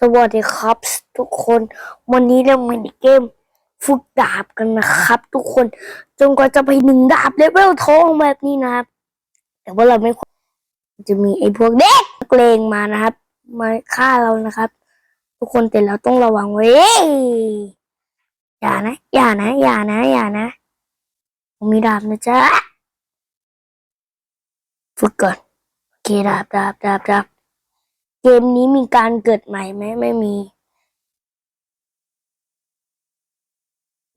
สวัสดีครับ ทุกคนวันนี้เรามาในเกมฝึกดาบกันนะครับ ทุกคนจนกว่าจะไปหนึ่งดาบเลเวลทองแบบนี้นะครับ แต่ว่าเราไม่ควรจะมีไอ้พวกเด็กนักเลงมานะครับ มาฆ่าเรานะครับ ทุกคนแต่เราต้องระวังไว้อยอย่านะอย่านะอย่านะอย่านะผมมีดาบนะจ๊ะฝึกก่อนโอเคดาบดาบดาบดาบ เกมนี้มีการเกิดใหม่ไหมไม่มี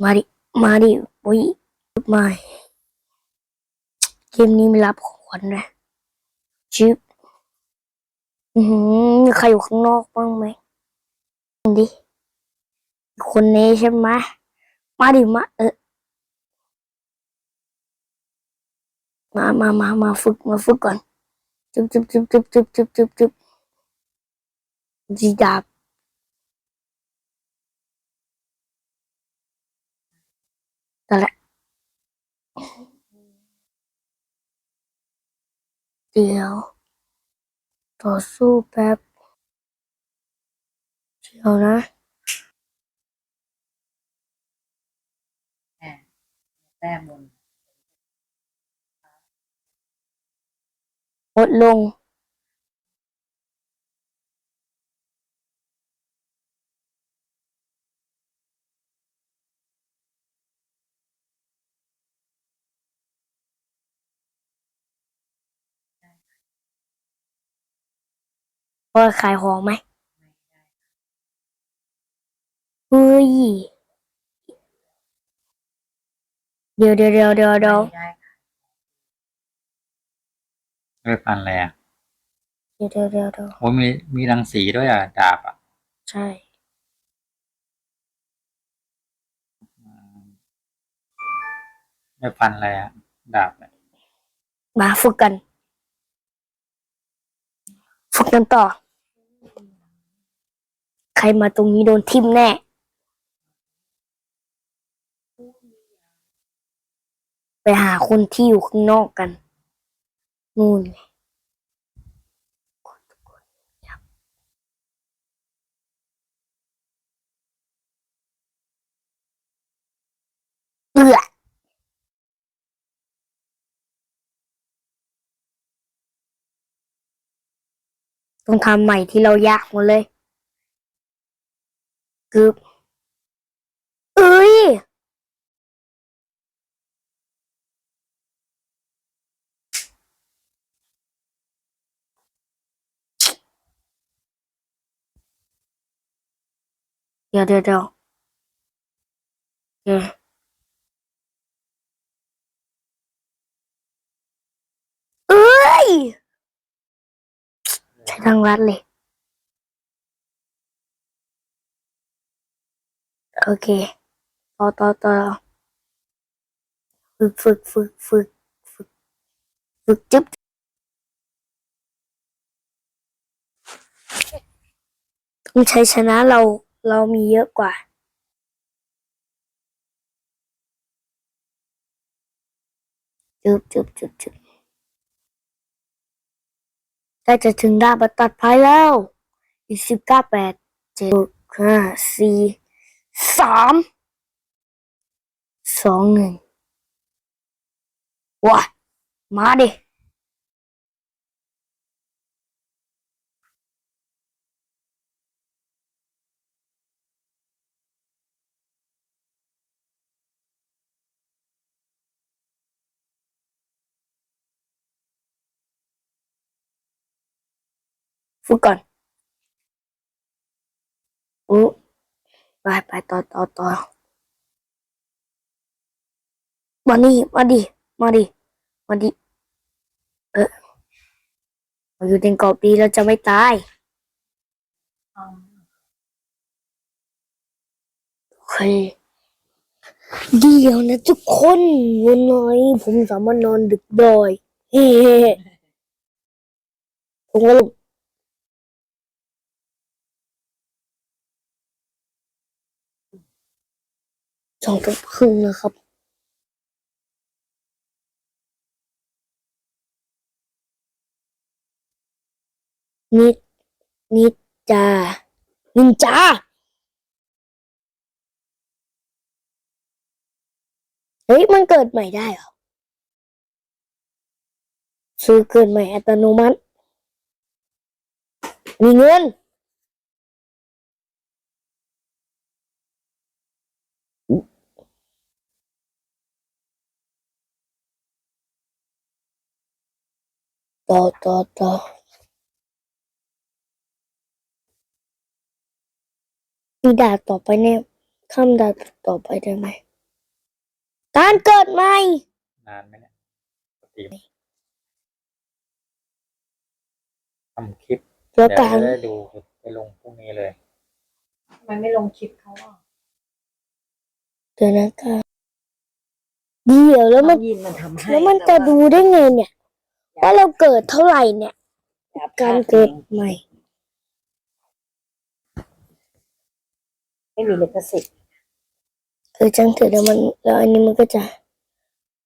มาดิ มาดิอุ้ยมาเกมนี้มีรับของขวัญนะชิปอือหือมีใครอยู่ข้างนอกบ้างไหมดิคนนี้ใช่ไหมมาดิมาเออมามามามาฝึกมาฝึกก่อนจุ๊บจุ๊บจุ๊บจุ๊บจุ๊บจุ๊บจุ๊บ จุ๊บจีดาบนั่นแหละเดี๋ยว ต่อสู้แป๊บเดี๋ยวนะแต้มบนลดลง อขายของไหมเฮ้ยเดี๋ยวเดี๋ยวเดี๋ยวเดี๋ยวเดี๋ยวไม่ได้ไม่ฟันเลยอะเดี๋ยวเดี๋ยวเดี๋ยวเดี๋ยวโอ้ยมีมีรังสีด้วยอะ ดาบอะ ใช่อืมไม่ฟันเลยอะ ดาบเนี่ยมาฝึกกัน ฝึกกันต่อ ใครมาตรงนี้โดนทิ่มแน่ ไปหาคนที่อยู่ข้างนอกกัน นู่นไงเอือต้องทำใหม่ที่เรายากหมดเลย กึบเอ้ย เดี๋ยวเดี๋ยวเดี๋ยวโอเคเอ้ย ใช้ทางลัดเลย โอเคต่อต่อต่อฝึกฝึกฝึกฝึกฝึกฝึกจึ๊บต้องใช้ชนะเราเรามีเยอะกว่าจึ๊บจึ๊บจึ๊บจึ๊บใกล้จะถึงด้านประตัดภัยแล้วอีกสิบเก้าแปดเจ็ดห้าสี่ สามสองหนึ่งว้ามาดิฝึกก่อนอู้ ไปไปต่อต่อต่อมานี่มาดิ มาดิ มาดิ เออเราอยู่ในกรอบดีเราจะไม่ตายโอเคเดี๋ยวนะทุกคนวันไหนผมสามารถนอนดึกได้เฮ้ผมก็ สองทุ่มครึ่งนะครับนิดนิดจานินจาเฮ้ยมันเกิดใหม่ได้เหรอซื้อเกิดใหม่อัตโนมัติ มีเงิน ต่อต่อต่อมีดาบต่อไปเนี่ยข้ามดาบต่อไปได้ไหม การเกิดใหม่ นานไหมเนี่ยปกติทำคลิปแล้วเดี๋ยวการ จะได้ดูไปลงพรุ่งนี้เลย ทำไมไม่ลงคลิปเขาอะเดี๋ยวนะการเดี๋ยวแล้วมันน้องยินมันทำให้แล้วมันจะดูได้ไงเนี่ย ว่าเราเกิดเท่าไหร่เนี่ยแต่ว่การเกิดใหม่ ไม่มีลิขสิทธิ์เออจังเถอะเดี๋ยวมันแล้วอันนี้มันก็จะ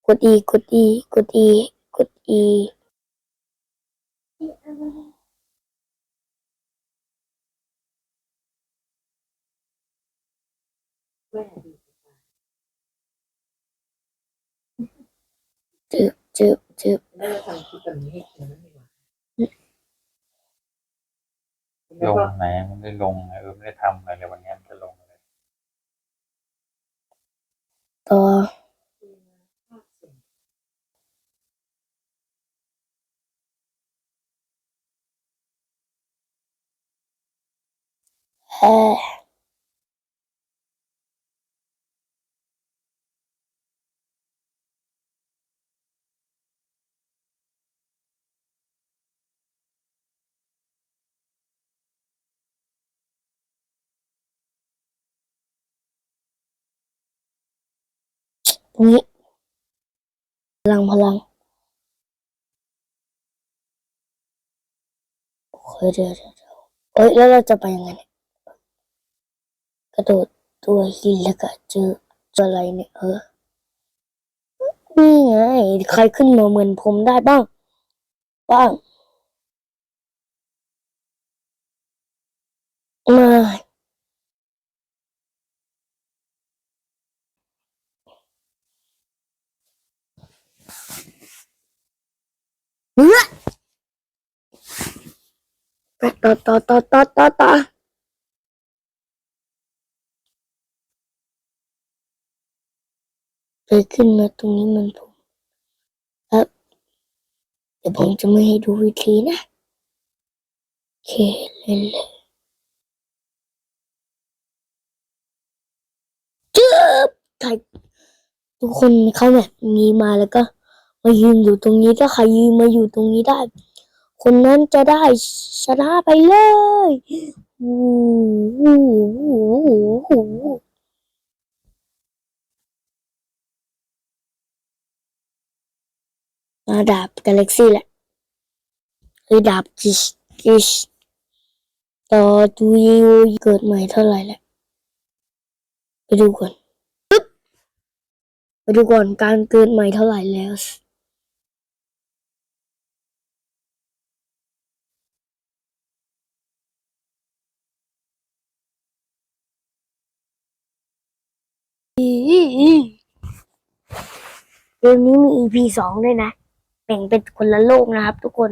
กด e กด e กด e กด e แม่ดีจึบจึบ จึบไม่ได้ทำคลิปแบบนี้ให้กินนั่นเองวะลแล้วงก็ไหนมันไม่ได้ลงไงเออไม่ได้ทำอะไรเลยวันนี้มันจะลงเลยต่อแฮ นี้ พลังพลังโอ้ยเดี๋ยวเดี๋ยวเดี๋ยวเอ้ยแล้วเราจะไปยังไงเนี่ยกระโดดตัวหินแล้วก็เจอเจออะไรเนี่ยเออนี่ไงใครขึ้นมาเหมือนผมได้บ้าง บ้างมา เนื้อไปต่อต่อต่อต่อต่อต่อไปขึ้นมาตรงนี้มันผมครับเดี๋ยวผมจะไม่ให้ดูวิธีนะโอเคเล่นเลยจึ๊บใครทุกคนเข้าแบบนี้มาแล้วก็ มายืนอยู่ตรงนี้ถ้าใครยืนมาอยู่ตรงนี้ได้ คนนั้นจะได้ชนะไปเลยวูวูวูวูวูมาดาบกาแล็กซี่แหละเฮ้ยดาบกิชกิชต่อดูยูเกิดใหม่เท่าไหร่แหล้วไปดูก่อนไปดูก่อนการเกิดใหม่เท่าไหร่แล้ว เกมนี้มี EP สองด้วยนะแบ่งเป็นคนละโลกนะครับทุกคน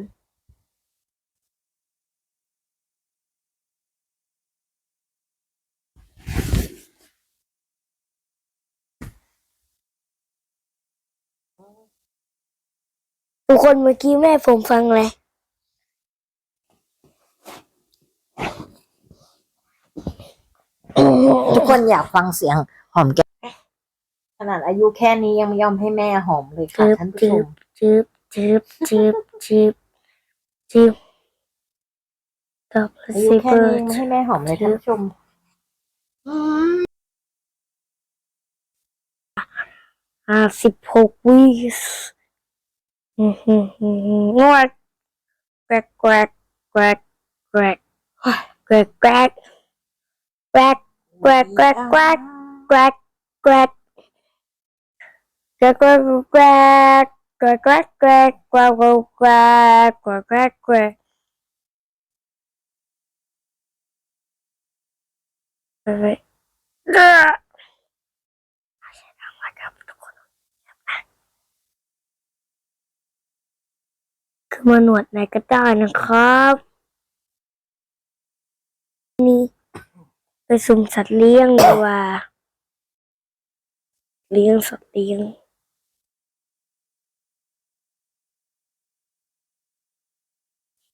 ทุกคนเมื่อกี้แม่ผมฟังเลยทุกคนอยากฟังเสียงหอมแก้ม ขนาดอายุแค่นี้ยังไม่ยอมให้แม่หอมเลยค่ะจึ๊บท่านผู้จึ๊ชบมจึ๊บจึ๊บจึ๊บจึ๊บจึ๊บต่อไปอายุสิแค่เปินี้ดยังไม่ให้แม่หอมเลยท่านผู้ชมห้าสิบหกวิอืมฮึฮึฮึงวดแกรกแกรกแกรกแกรกแกรกแกรกแกรกแกรกแกรกแกรกแกรก แกรกแกรกแกรกแกรกแกรกแกรกแกรกแกรกแกรกแกรกแกรกแกรกแกรกอะไรเด้อใช่ทางวัดครับทุกคนคือมาหนวดไหนก็ได้นะครับ นี่ไปสุ่มสัตว์เลี้ยงดีกว่า เลี้ยงสัตว์เลี้ยง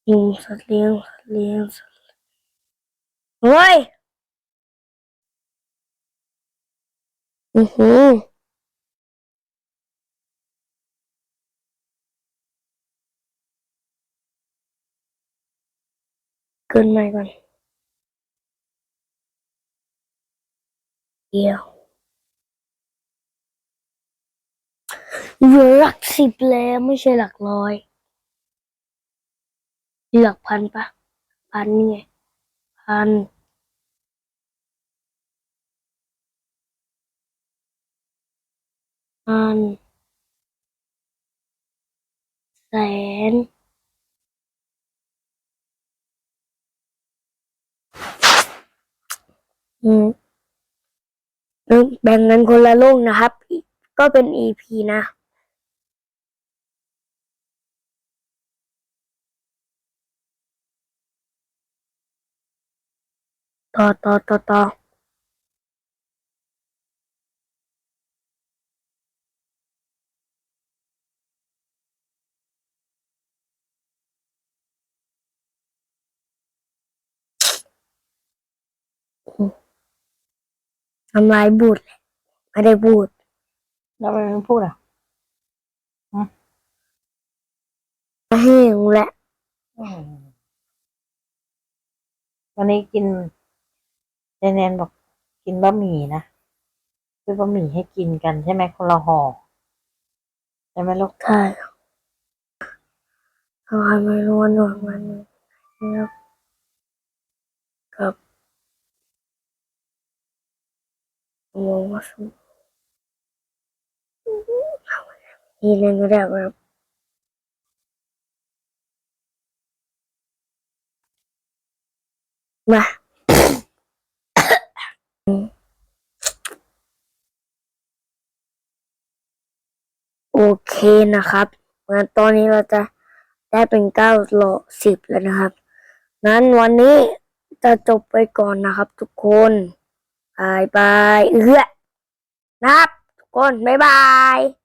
ยุงสัตว์เลี้ยงสัตว์เลี้ยงสัตว์เลยงเฮ้ยอือหือเกินไปก่อนเดียวเหลือหลักสิบแล้วไม่ใช่หลักร้อย หลักพันปะ พันนี่ไง พัน พัน แสน อืมแบ่งเงินคนละลูกนะครับ ก็เป็น EP นะ ต่อต่อต่อต่อทำลายบูดแหละไม่ได้บูดแล้วทำไมไม่พูดอะแห้งแหละวันนี้กิน เจเนนบอกกินบะหมี่นะซื้อบะหมี่ให้กินกันใช่ไหมคนละห่อใช่ไหมลูกใช่ทำไมไม่รู้ว่าหนวดมันนะครับกับมองว่าสมนี่เล่นก็ได้แบบมา โอเค นะครับงั้นตอนนี้เราจะได้เป็นเก้าหลสิบแล้วนะครับ งั้นวันนี้จะจบไปก่อนนะครับ ทุกคนบายบายเอื้อนะครับ ทุกคน บ๊ายบาย